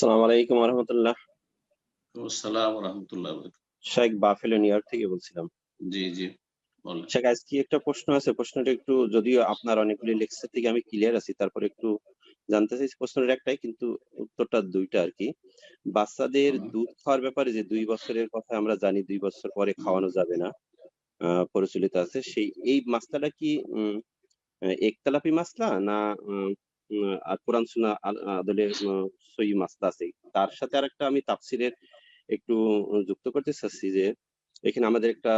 আসসালামু আলাইকুম রহমতুল্লাহ। আসসালাম রহমতুল্লাহ শেখ বাফেলো নিউ ইয়র্ক থেকে বলছিলাম। জি জি বলেন। শেখ আজকে একটা প্রশ্ন আছে। প্রশ্নটা একটু যদিও আপনার অনেকগুলি লেকচার থেকে আমি ক্লিয়ার আছি তারপর একটু জানতে চাইছি প্রশ্নের একটাই কিন্তু উত্তরটা দুইটা আর কি। বাচ্চাদের দুধ খাওয়ার ব্যাপারে যে দুই বছরের কথা আমরা জানি দুই বছর পরে খাওয়ানো যাবে না প্রচলিত আছে। সেই এই মাসলাটা কি একতলাপি মাসলা না কোরআন আদলের উম, সই মাসলা আছে তার সাথে আরেকটা আমি তাফসিরের একটু যুক্ত করতে চাচ্ছি যে এখানে আমাদের একটা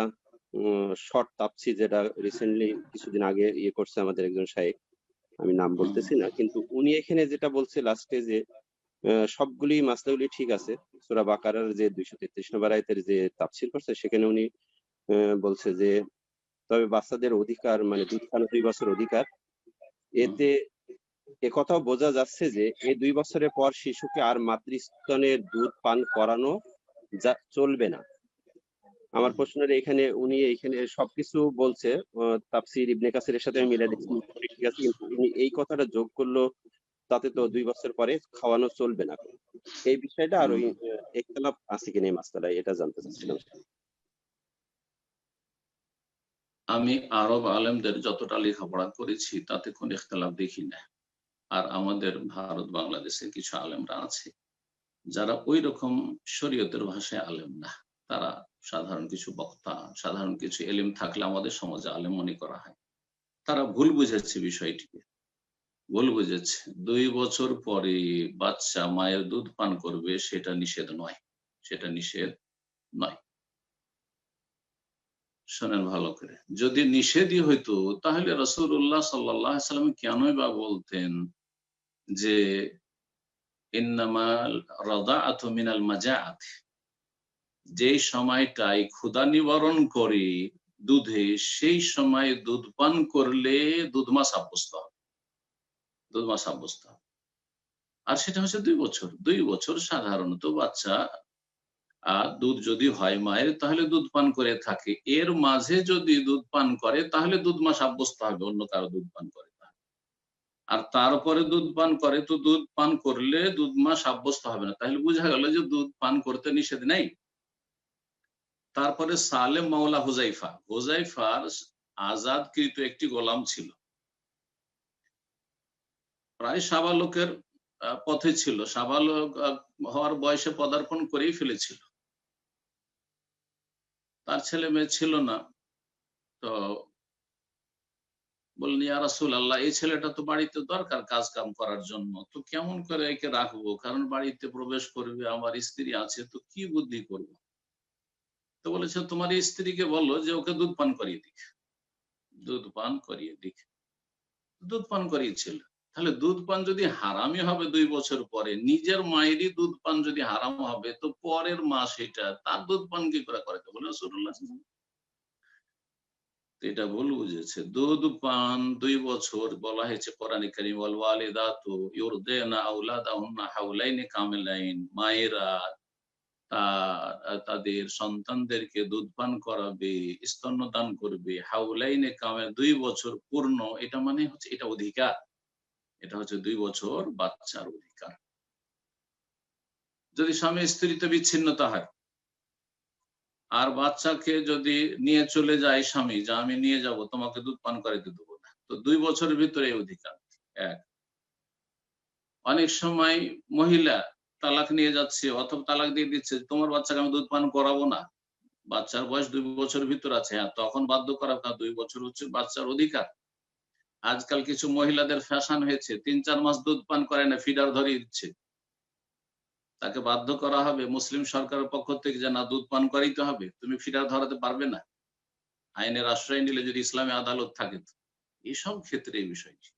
শর্ট তাপসির যেটা রিসেন্টলি কিছুদিন আগে ইয়ে করছে আমাদের একজন সাহেব আমি নাম বলতেছি না কিন্তু উনি এখানে যেটা বলছে লাস্টে যে সবগুলি মাসলাগুলি ঠিক আছে সূরা বাকারার যে দুইশো তেত্রিশ নম্বর আয়াতের যে তাফসির করছে সেখানে উনি বলছে যে তবে বাচ্চাদের অধিকার মানে দুধ খানো দুই বছর অধিকার এতে একথাও বোঝা যাচ্ছে যে এই দুই বছরের পর শিশুকে আর মাতৃস্তনের দুধ পান করানো যা চলবে না। আমার প্রশ্নের এখানে উনি এখানে সবকিছু বলছে আহ, তাফসির ইবনে কাসিরের সাথে আমি মিলে দিচ্ছি। ঠিক আছে কিন্তু উনি এই কথাটা যোগ করল তাতে তো দুই বছর পরে খাওয়ানো চলবে না। এই বিষয়টা আর ওই একতলাপ আছে কিনা এই মাসটায় এটা জানতে চাচ্ছিলাম। আমি আরব আলেমদের যতটা লেখাপড়া করেছি তাতে কোন ইখতলাফ দেখি না আর আমাদের ভারত বাংলাদেশে কিছু আলেমরা আছে, যারা ওই রকম শরীয়তের ভাষায় আলেম না। তারা সাধারণ কিছু বক্তা, সাধারণ কিছু এলিম থাকলে আমাদের সমাজে আলেম মনে করা হয়। তারা ভুল বুঝেছে বিষয়টিকে। ভুল বুঝেছে। দুই বছর পরে বাচ্চা মায়ের দুধ পান করবে, সেটা নিষেধ নয়। সেটা নিষেধ নয়। শোনেন ভালো করে। যদি নিষেধই হইতো, তাহলে রসুল্লাহ সাল্লাহ সাল্লাম কেনই বা বলতেন যে, ইন্নামাল রাদাআত মিনাল মাজাআত যেই সময়টাই ক্ষুধা নিবারণ করে দুধে, সেই সময় দুধ পান করলে দুধ মা সাব্যস্ত হবে। দুধ মা সাব্যস্ত আর সেটা হচ্ছে দুই বছর। দুই বছর সাধারণত বাচ্চা আর দুধ যদি হয় মায়ের, তাহলে দুধ পান করে থাকে। এর মাঝে যদি দুধ পান করে, তাহলে দুধ মা সাব্যস্ত হবে, অন্য কারও দুধ পান করে। আর তারপরে দুধ পান করে, তো দুধ পান করলে দুধ মা সাব্যস্ত হবে না। তাহলে বোঝা গেল যে দুধ পান করতে নিষেধ নেই। তারপরে সালেম মাওলা হুজাইফা। হুজাইফার আজাদকৃত একটি গোলাম ছিল। প্রায় সাবালকের পথে ছিল। সাবালক হওয়ার বয়সে পদার্পণ করেই ফেলেছিল। তার ছেলে মেয়ে ছিল না। তো বললেন, ইয়া রাসূল আল্লাহ এই ছেলেটা তো বাড়িতে দরকার কাজ কাম করার জন্য। তো কেমন করে একে রাখব? কারণ বাড়িতে প্রবেশ করবে, আমার স্ত্রী আছে, তো কি বুদ্ধি করব? তো বলেছে, তোমার স্ত্রীকে বলল যে ওকে দুধ পান করিয়ে দিক। দুধ পান করিয়ে দিক। দুধ পান করিয়েছিল তাহলে দুধ পান যদি হারামই হবে দুই বছর পরে, নিজের মায়েরই দুধ পান যদি হারাম হবে, তো পরের মাস এটা, তার দুধ পান কি করে করে? বলে রাসূলুল্লাহ তো এটা ভুল বুঝেছে। দুধ, পান দুই বছর বলা হয়েছে কোরআন কারীম, ওয়াল ওয়ালিদাতু ইউরদিনা আওলাদাহুন্না হাওলাইনি কামিলাইন। মায়েরা তাদের সন্তানদেরকে দুধ পান করাবে, স্তন্যদান করবে। হাউলাইনে কামে দুই বছর পূর্ণ, এটা মানে হচ্ছে এটা অধিকার। এটা হচ্ছে দুই বছর বাচ্চার অধিকার। যদি স্বামী স্ত্রীতে বিচ্ছিন্নতা হয় আর বাচ্চাকে যদি নিয়ে চলে যায় স্বামী, যে আমি নিয়ে যাব, তোমাকে দুধ পান করাইতে দেবো না। তো দুই বছরের ভিতরে এই অধিকার। এক, অনেক সময় মহিলা তালাক নিয়ে যাচ্ছে অথবা তালাক দিয়ে দিচ্ছে, তোমার বাচ্চাকে আমি দুধ পান করাবো না। বাচ্চার বয়স দুই বছরের ভিতর আছে হ্যাঁ তখন বাধ্য করা কারণ দুই বছর হচ্ছে বাচ্চার অধিকার। আজকাল কিছু মহিলাদের ফ্যাশন হয়েছে, তিন চার মাস দুধ পান করে না, ফিডার ধরিয়ে দিচ্ছে। তাকে বাধ্য করা হবে, মুসলিম সরকারের পক্ষ থেকে যে না দুধ পান করাইতে হবে, তুমি ফিডার ধরাতে পারবে না। আইনের আশ্রয় নিলে যদি ইসলামী আদালত থাকে তো। এইসব ক্ষেত্রে এই বিষয়টি।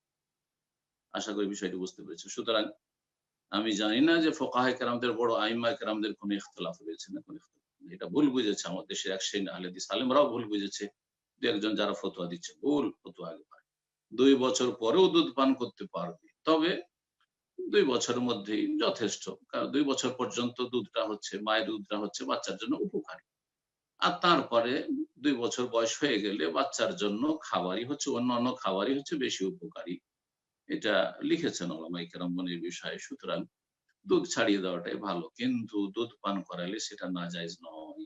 আশা করি বিষয়টি বুঝতে পেরেছে। সুতরাং আমি জানি না যে ফোকাহে কেরামদের বড় আইমা কেরামদের কোনো ইখতলাফ রয়েছে না কোনো এটা ভুল বুঝেছে আমাদের দেশের এক শ্রেণি আহলেদি সালেমরাও ভুল বুঝেছে। দু একজন যারা ফতোয়া দিচ্ছে, ভুল ফতোয়া আগে পারে দুই বছর পরেও দুধ পান করতে পারবে। তবে দুই বছরের মধ্যেই যথেষ্ট। কারণ দুই বছর পর্যন্ত দুধটা হচ্ছে, মায়ের দুধটা হচ্ছে বাচ্চার জন্য উপকারী। আর তারপরে দুই বছর বয়স হয়ে গেলে বাচ্চার জন্য খাবারই হচ্ছে অন্য অন্য খাবারই হচ্ছে বেশি উপকারী। এটা লিখেছেন ওলামাই বিষয়ে। সুতরাং দুধ ছাড়িয়ে দেওয়াটাই ভালো, কিন্তু দুধ পান করালে সেটা না জায়জ নয়